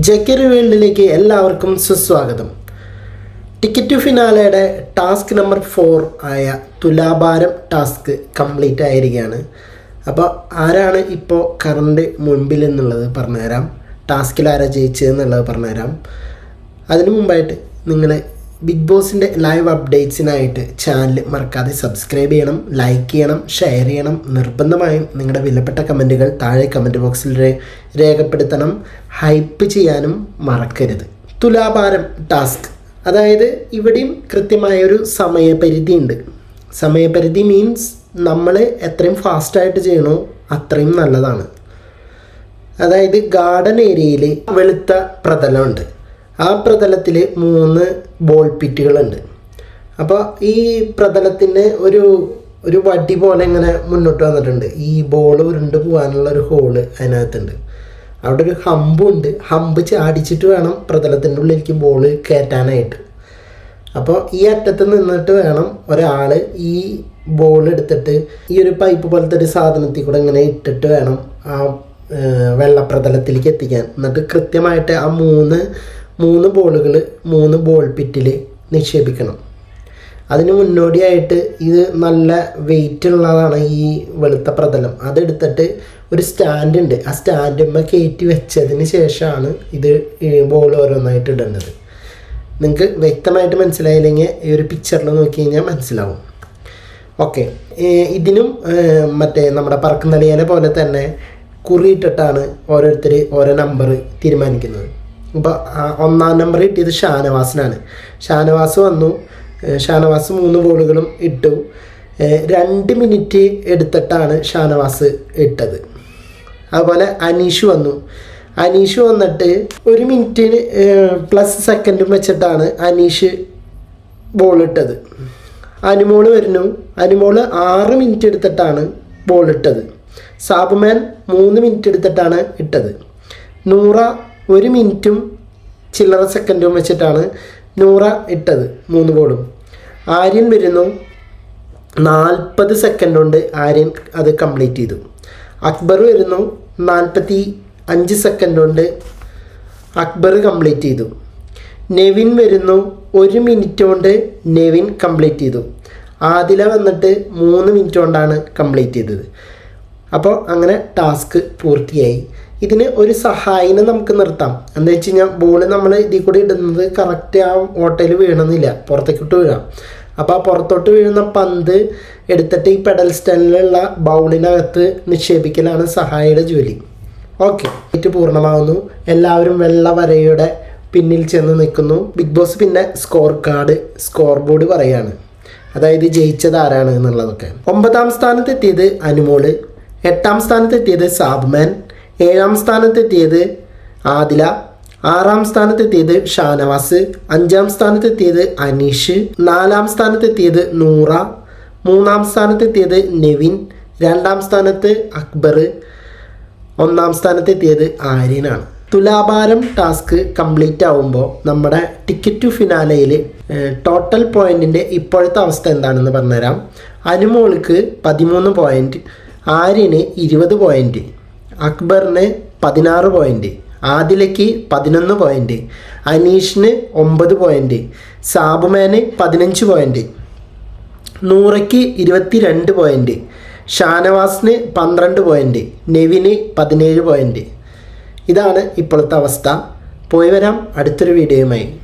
ജക്കറി വേൾഡിലേക്ക് എല്ലാവർക്കും സുസ്വാഗതം. ടിക്കറ്റ് ഫിനാലയുടെ ടാസ്ക് നമ്പർ ഫോർ ആയ തുലാഭാരം ടാസ്ക് കംപ്ലീറ്റ് ആയിരിക്കുകയാണ്. അപ്പോൾ ആരാണ് ഇപ്പോൾ കറണ്ട് മുൻപിൽ എന്നുള്ളത് പറഞ്ഞുതരാം. ടാസ്കിൽ ആരാ ജയിച്ചതെന്നുള്ളത് പറഞ്ഞുതരാം. അതിനു മുമ്പായിട്ട് നിങ്ങൾ ബിഗ് ബോസിന്റെ ലൈവ് അപ്ഡേറ്റ്സിനായിട്ട് ചാനൽ മറക്കാതെ സബ്സ്ക്രൈബ് ചെയ്യണം ലൈക്ക് ചെയ്യണം ഷെയർ ചെയ്യണം. നിർബന്ധമായും നിങ്ങളുടെ വിലപ്പെട്ട കമന്റുകൾ താഴെ കമന്റ് ബോക്സിൽ രേഖപ്പെടുത്തണം. ഹൈപ്പ് ചെയ്യാനും മറക്കരുത്. തുലാഭാരം ടാസ്ക് അതായത് ഇവിടെയും കൃത്യമായൊരു സമയപരിധി ഉണ്ട് സമയപരിധി മീൻസ് നമ്മൾ എത്രയും ഫാസ്റ്റായിട്ട് ചെയ്യണോ അത്രയും നല്ലതാണ്. അതായത് ഗാർഡൻ ഏരിയയിൽ വെളുത്ത പ്രതലമുണ്ട്. ആ പ്രതലത്തിൽ മൂന്ന് ബോൾ പിറ്റുകളുണ്ട് അപ്പോൾ ഈ പ്രതലത്തിന് ഒരു ഒരു വടി പോലെ ഇങ്ങനെ മുന്നോട്ട് വന്നിട്ടുണ്ട്. ഈ ബോൾ ഉരുണ്ട് പോകാനുള്ള ഒരു ഹോൾ അതിനകത്തുണ്ട്. അവിടെ ഒരു ഹമ്പുണ്ട് ഹമ്പ് ചാടിച്ചിട്ട് വേണം പ്രതലത്തിന്റെ ഉള്ളിലേക്ക് ബോൾ കയറ്റാനായിട്ട് അപ്പോൾ ഈ അറ്റത്ത് നിന്നിട്ട് വേണം ഒരാൾ ഈ ബോൾ എടുത്തിട്ട് ഈ ഒരു പൈപ്പ് പോലത്തെ ഒരു സാധനത്തിൽ കൂടെ ഇങ്ങനെ ഇട്ടിട്ട് വേണം ആ വെള്ളപ്രതലത്തിലേക്ക് എത്തിക്കാൻ. എന്നിട്ട് കൃത്യമായിട്ട് ആ മൂന്ന് മൂന്ന് ബോളുകൾ മൂന്ന് ബോൾ പിറ്റിൽ നിക്ഷേപിക്കണം. അതിന് മുന്നോടിയായിട്ട് ഇത് നല്ല വെയിറ്റ് ഉള്ളതാണ് ഈ വെളുത്ത പ്രതലം. അതെടുത്തിട്ട് ഒരു സ്റ്റാൻഡ് ഉണ്ട്. ആ സ്റ്റാൻഡുമ്മ കയറ്റി വെച്ചതിന് ശേഷമാണ് ഇത് ബോൾ ഓരോന്നായിട്ട് ഇടേണ്ടത്. നിങ്ങൾക്ക് വ്യക്തമായിട്ട് മനസ്സിലായില്ലെങ്കിൽ ഈ ഒരു പിക്ചറിൽ നോക്കി കഴിഞ്ഞാൽ മനസ്സിലാവും. ഓക്കെ ഇതിനും മറ്റേ നമ്മുടെ പറക്കുന്നളിയനെ പോലെ തന്നെ കുറിയിട്ടിട്ടാണ് ഓരോരുത്തർ ഓരോ നമ്പർ തീരുമാനിക്കുന്നത്. ഒന്നാം നമ്പർ കിട്ടിയത് ഷാനവാസിനാണ്. ഷാനവാസ് വന്നു. ഷാനവാസ് മൂന്ന് ബോളുകളും ഇട്ടു. രണ്ട് മിനിറ്റ് എടുത്തിട്ടാണ് ഷാനവാസ് ഇട്ടത്. അതുപോലെ അനീഷ് വന്നു. അനീഷ് വന്നിട്ട് ഒരു മിനിറ്റിന് പ്ലസ് സെക്കൻഡും വെച്ചിട്ടാണ് അനീഷ് ബോളിട്ടത് അനുമോൾ വരുന്നു. അനുമോൾ ആറ് മിനിറ്റ് എടുത്തിട്ടാണ് ബോളിട്ടത് സാബുമാൻ മൂന്ന് മിനിറ്റ് എടുത്തിട്ടാണ് ഇട്ടത്. നൂറ ഒരു മിനിറ്റും ചില്ലറ സെക്കൻഡും വെച്ചിട്ടാണ് നൂറ ഇട്ടത് മൂന്ന് ബോളും ആര്യൻ വരുന്നു. നാൽപ്പത് സെക്കൻഡ് കൊണ്ട് ആര്യൻ അത് കംപ്ലീറ്റ് ചെയ്തു. അക്ബർ വരുന്നു. നാൽപ്പത്തി അഞ്ച് സെക്കൻഡ് കൊണ്ട് അക്ബർ കംപ്ലീറ്റ് ചെയ്തു. നെവിൻ വരുന്നു. ഒരു മിനിറ്റ് കൊണ്ട് നെവിൻ കംപ്ലീറ്റ് ചെയ്തു. ആദില വന്നിട്ട് മൂന്ന് മിനിറ്റ് കൊണ്ടാണ് കംപ്ലീറ്റ് ചെയ്തത്. അപ്പോൾ അങ്ങനെ ടാസ്ക് പൂർത്തിയായി. ഇതിന് ഒരു സഹായിനെ നമുക്ക് നിർത്താം. എന്താ വെച്ച് കഴിഞ്ഞാൽ ബോൾ നമ്മൾ ഇതിൽ കൂടി ഇടുന്നത് കറക്റ്റ് ആ ഓട്ടയിൽ വീണമെന്നില്ല പുറത്തേക്കിട്ട് വീഴാം. അപ്പോൾ ആ പുറത്തോട്ട് വീഴുന്ന പന്ത് എടുത്തിട്ട് ഈ പെഡൽ സ്റ്റാൻഡിലുള്ള ബൗളിനകത്ത് നിക്ഷേപിക്കലാണ് സഹായിയുടെ ജോലി. ഓക്കെ ഇത് പൂർണമാകുന്നു. എല്ലാവരും വെള്ള വരയുടെ പിന്നിൽ ചെന്ന് നിൽക്കുന്നു. ബിഗ് ബോസ് പിന്നെ സ്കോർ കാർഡ് സ്കോർ ബോർഡ് പറയാണ്. അതായത് ജയിച്ചത് ആരാണ് എന്നുള്ളതൊക്കെ. ഒമ്പതാം സ്ഥാനത്തെത്തിയത് അനുമോൾ. എട്ടാം സ്ഥാനത്തെത്തിയത് സാബ്മാൻ ഏഴാം സ്ഥാനത്തെത്തിയത് ആദില ആറാം സ്ഥാനത്തെത്തിയത് ഷാനവാസ് അഞ്ചാം സ്ഥാനത്തെത്തിയത് അനീഷ് നാലാം സ്ഥാനത്തെത്തിയത് നൂറ മൂന്നാം സ്ഥാനത്തെത്തിയത് നെവിൻ രണ്ടാം സ്ഥാനത്ത് അക്ബർ ഒന്നാം സ്ഥാനത്തെത്തിയത് ആര്യനാണ്. തുലാഭാരം ടാസ്ക് കംപ്ലീറ്റ് ആവുമ്പോൾ നമ്മുടെ ടിക്കറ്റ് ടു ഫിനാലയിൽ ടോട്ടൽ പോയിന്റിന്റെ ഇപ്പോഴത്തെ അവസ്ഥ എന്താണെന്ന് പറഞ്ഞുതരാം. അനുമോൾക്ക് പതിമൂന്ന് പോയിന്റ് ആര്യന് ഇരുപത് പോയിന്റ് അക്ബറിന് പതിനാറ് പോയിന്റ് ആദിലയ്ക്ക് പതിനൊന്ന് പോയിന്റ് അനീഷിന് ഒമ്പത് പോയിന്റ് സാബുമാന് പതിനഞ്ച് പോയിന്റ് നൂറയ്ക്ക് ഇരുപത്തി രണ്ട് പോയിന്റ് ഷാനവാസിന് പന്ത്രണ്ട് പോയിന്റ് നെവിന് പതിനേഴ് പോയിന്റ് ഇതാണ് ഇപ്പോഴത്തെ അവസ്ഥ. പോയി വരാം. അടുത്തൊരു വീഡിയോയുമായി.